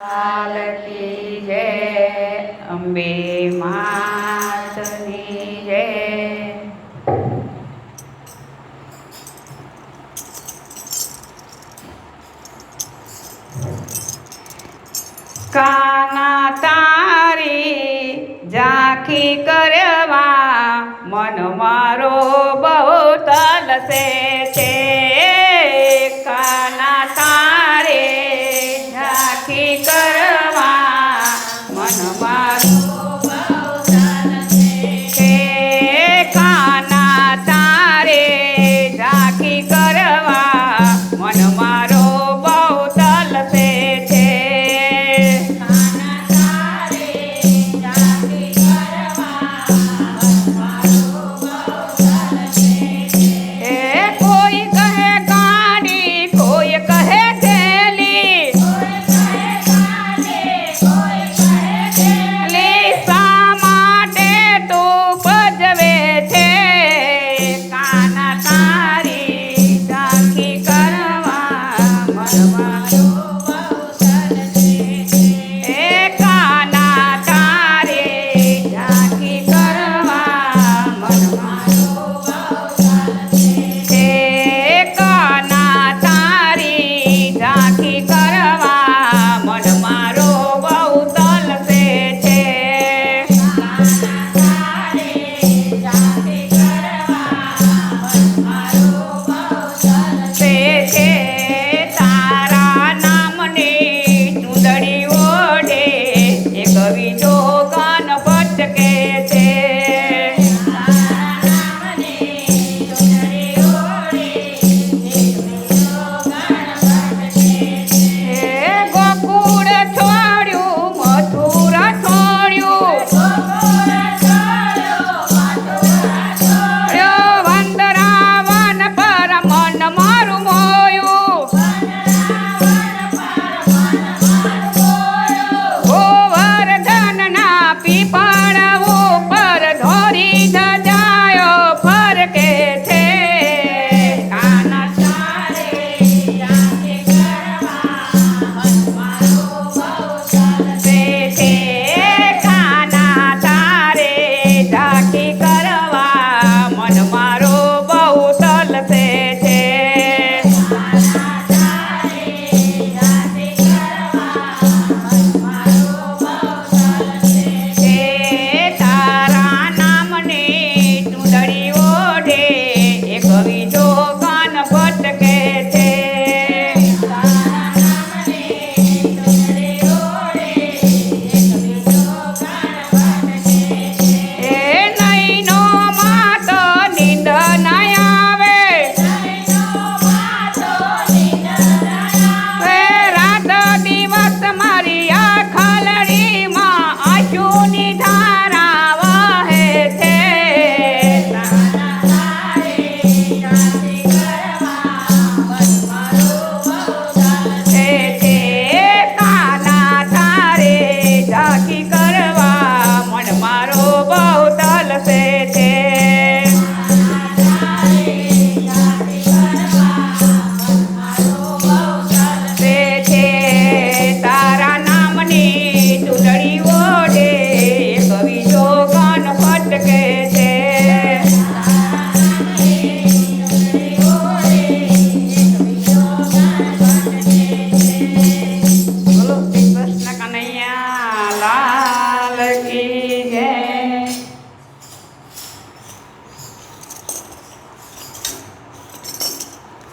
પાલકી જય અંબે માતની જય. કાના તારી ઝાંખી કરવા મન મારો બહુ તલસે. Gracias.